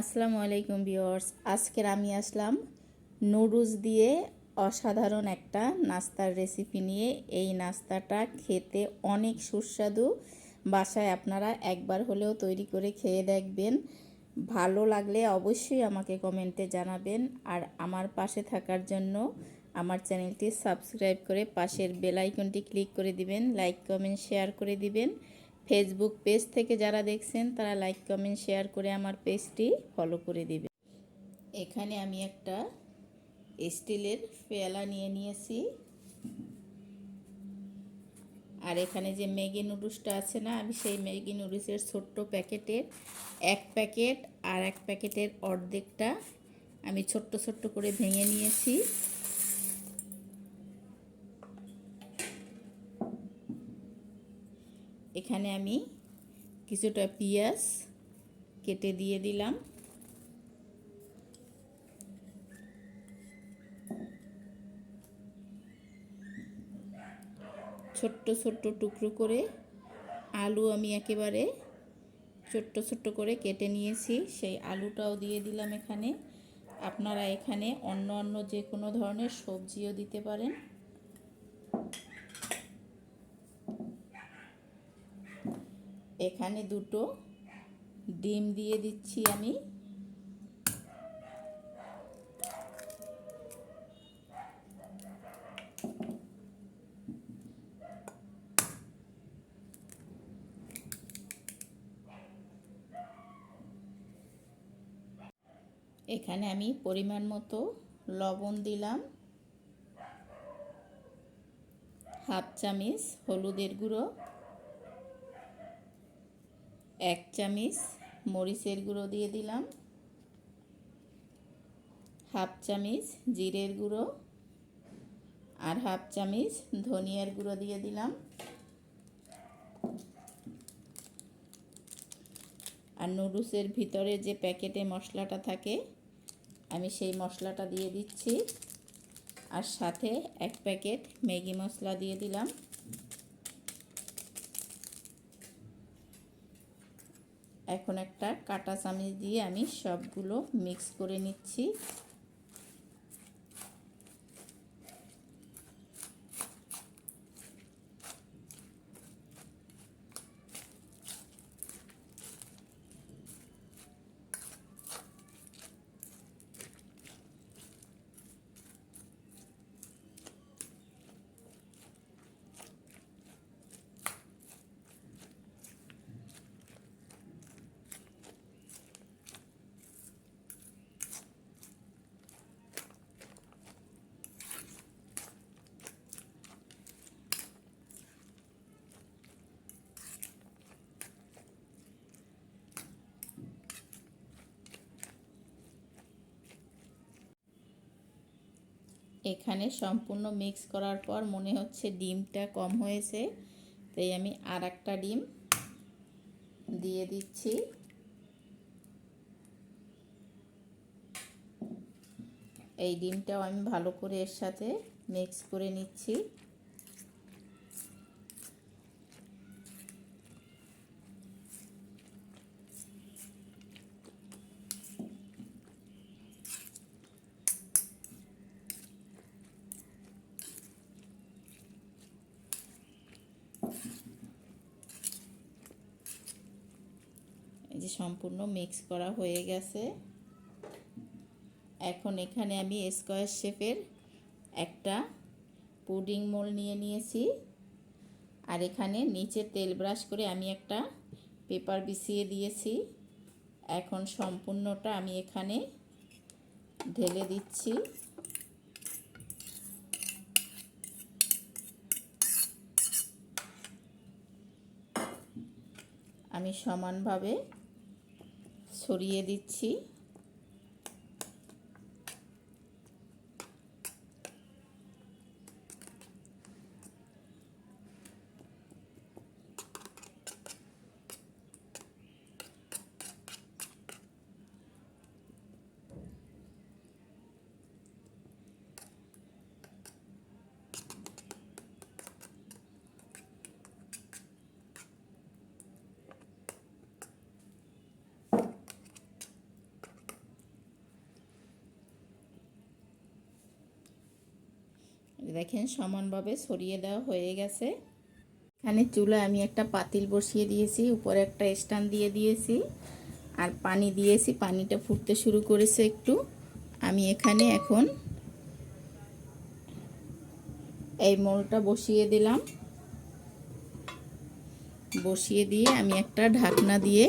আসসালামু আলাইকুম ভিউয়ার্স। আজকের আমি আসলাম নুডলস দিয়ে অসাধারণ একটা নাস্তার রেসিপি নিয়ে। এই নাস্তাটা খেতে অনেক সুস্বাদু। বাসায় আপনারা একবার হলেও তৈরি করে খেয়ে দেখবেন। ভালো লাগলে অবশ্যই আমাকে কমেন্টে জানাবেন। আর আমার পাশে থাকার জন্য আমার চ্যানেলটি সাবস্ক্রাইব করে পাশের বেল আইকনটি ক্লিক করে দিবেন, লাইক, কমেন্ট, শেয়ার করে দিবেন। ফেসবুক পেজ থেকে যারা দেখছেন, তারা লাইক কমেন্ট শেয়ার করে আমার পেজটি ফলো করে দিবেন এখানে আমি একটা স্টিলের পেয়ালা নিয়ে নিয়েছি। আর এখানে যে ম্যাগি নুডলসটা আছে না, আমি সেই ম্যাগি নুডলসের ছোট্ট প্যাকেটের এক প্যাকেট আর এক প্যাকেটের অর্ধেকটা আমি ছোট্ট ছোট্ট করে ভেঙে নিয়েছি। এখানে আমি কিছুটা পেঁয়াজ কেটে দিয়ে দিলাম। ছোট্ট ছোট্ট টুকরো করে আলু আমি একেবারে ছোট্ট ছোট্ট করে কেটে নিয়েছি। সেই আলুটাও দিয়ে দিলাম এখানে। আপনারা এখানে অন্য অন্য যে কোনো ধরনের সবজিও দিতে পারেন। এখানে দুটো ডিম দিয়ে দিচ্ছি আমি। এখানে আমি পরিমাণ মতো লবণ দিলাম। হাফ চামিচ হলুদের গুঁড়ো। এক চামিচ মরিচের গুঁড়ো দিয়ে দিলাম। হাফ চামিচ জিরের গুঁড়ো আর হাফ চামিচ ধনিয়ার গুঁড়ো দিয়ে দিলাম। আর নুডলসের ভিতরে যে প্যাকেটে মশলাটা থাকে, আমি সেই মশলাটা দিয়ে দিচ্ছি। আর সাথে এক প্যাকেট ম্যাগি মশলা দিয়ে দিলাম। এখন একটা কাটা চামচ দিয়ে আমি সবগুলো মিক্স করে নিচ্ছি। এখানে সম্পূর্ণ মিক্স করার পর মনে হচ্ছে ডিমটা কম হয়েছে। তাই আমি আর একটা ডিম দিয়ে দিচ্ছি। এই ডিমটাও আমি ভালো করে এর সাথে মিক্স করে নিচ্ছি। এই যে সম্পূর্ণ মিক্স করা হয়ে গেছে। এখন এখানে আমি স্কোয়ার শেপের একটা পুডিং মোল নিয়ে নিয়েছি। আর এখানে নিচে তেল ব্রাশ করে আমি একটা পেপার বিছিয়ে দিয়েছি। এখন সম্পূর্ণটা আমি এখানে ঢেলে দিচ্ছি। আমি সমানভাবে ছড়িয়ে দিচ্ছি। দেখেন, সমানভাবে ছড়িয়ে দেওয়া হয়ে গেছে। এখানে চুলায় আমি একটা পাতিল বসিয়ে দিয়েছি, উপরে একটা স্ট্যান্ড দিয়ে দিয়েছি আর পানি দিয়েছি। পানিটা ফুটতে শুরু করেছে একটু। আমি এখানে এখন এই মোলটা বসিয়ে দিলাম। বসিয়ে দিয়ে আমি একটা ঢাকনা দিয়ে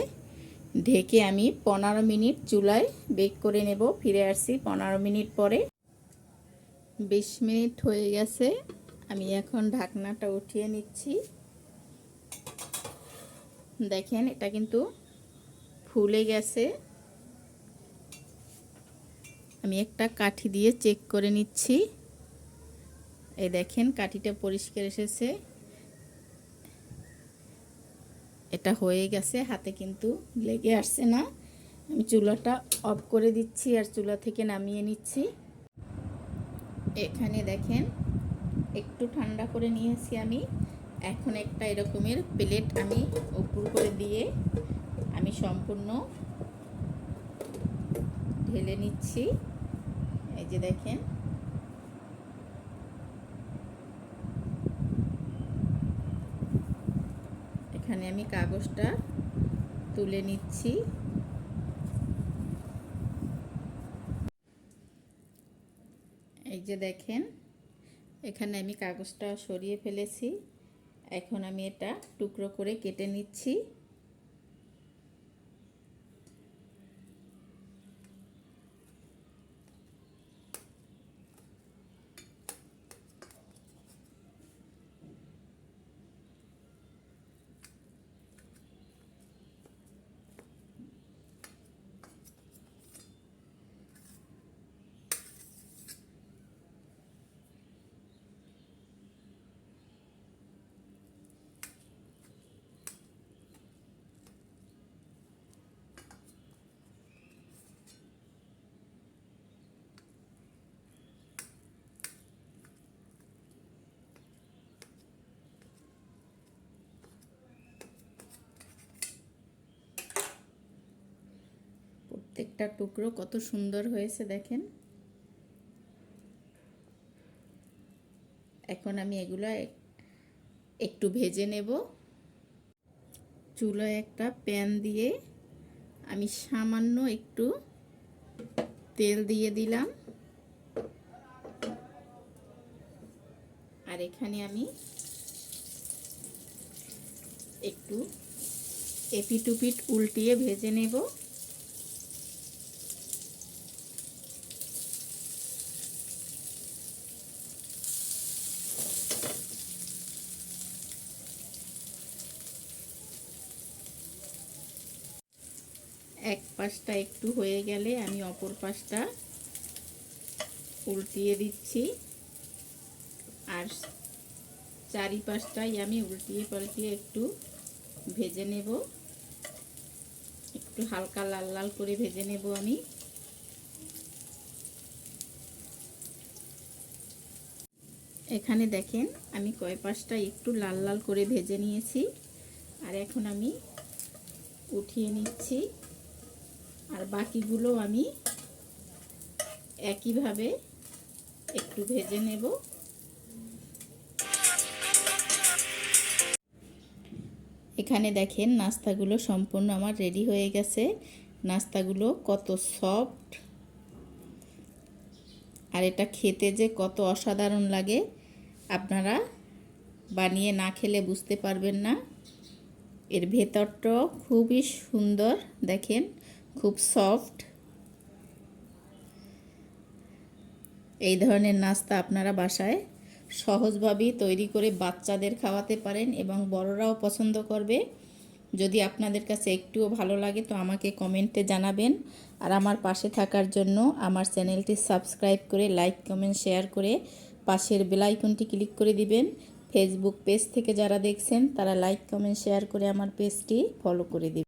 ঢেকে আমি পনেরো মিনিট চুলায় বেক করে নেব। ফিরে আসছি পনেরো মিনিট পরে। বিশ মিনিট হয়ে গেছে। আমি এখন ঢাকনাটা উঠিয়ে নিচ্ছি। দেখেন, এটা কিন্তু ফুলে গেছে। আমি একটা কাঠি দিয়ে চেক করে নিচ্ছি। এই দেখেন, কাঠিটা পরিষ্কার এসেছে। এটা হয়ে গেছে, হাতে কিন্তু লেগে আসছে না। আমি চুলাটা অফ করে দিচ্ছি আর চুলা থেকে নামিয়ে নিচ্ছি। এখানে দেখেন, একটু ঠান্ডা করে নিয়েছি আমি। এখন একটা এরকমের প্লেট আমি উপর করে দিয়ে আমি সম্পূর্ণ ঢেলে নিচ্ছি। এই যে দেখেন। এখানে আমি কাগজটা তুলে নিচ্ছি এই যে দেখেন এখানে আমি কাগজটা সরিয়ে ফেলেছি। এখন আমি এটা টুকরো করে কেটে নিচ্ছি। প্রত্যেকটা টুকরো কত সুন্দর হয়েছে দেখেন। এখন আমি এগুলো একটু ভেজে নেব। চুলায় একটা প্যান দিয়ে আমি সামান্য একটু তেল দিয়ে দিলাম। আর এখানে আমি একটু এপিটুপিট উল্টিয়ে ভেজে নেব এক পাশটা একটু হয়ে গেলে আমি অপর পাশটা উল্টিয়ে দিচ্ছি। আর চারিপাশটাই আমি উল্টিয়ে পাল্টিয়ে একটু ভেজে নেব। একটু হালকা লাল লাল করে ভেজে নেব আমি। এখানে দেখেন আমি কয় পাশটা একটু লাল লাল করে ভেজে নিয়েছি। আর এখন আমি উঠিয়ে নিচ্ছি। আর বাকিগুলো আমি একইভাবে একটু ভেজে নেব। এখানে দেখেন নাস্তাগুলো সম্পূর্ণ আমার রেডি হয়ে গেছে। নাস্তাগুলো কত সফট। আর এটা খেতে যে কত অসাধারণ লাগে, আপনারা বানিয়ে না খেলে বুঝতে পারবেন না। এর ভেতরটাও খুবই সুন্দর, দেখেন। খুব সফট। এই ধরনের নাস্তা আপনারা বাসায় সহজভাবেই তৈরি করে বাচ্চাদের খাওয়াতে পারেন এবং বড়রাও পছন্দ করবে। যদি আপনাদের কাছে একটুও ভালো লাগে তো আমাকে কমেন্টে জানাবেন। আর আমার পাশে থাকার জন্য আমার চ্যানেলটি সাবস্ক্রাইব করে লাইক, কমেন্ট, শেয়ার করে পাশের বেলাইকনটি ক্লিক করে দিবেন। ফেসবুক পেজ থেকে যারা দেখছেন তারা লাইক, কমেন্ট, শেয়ার করে আমার পেজটি ফলো করে দিবেন।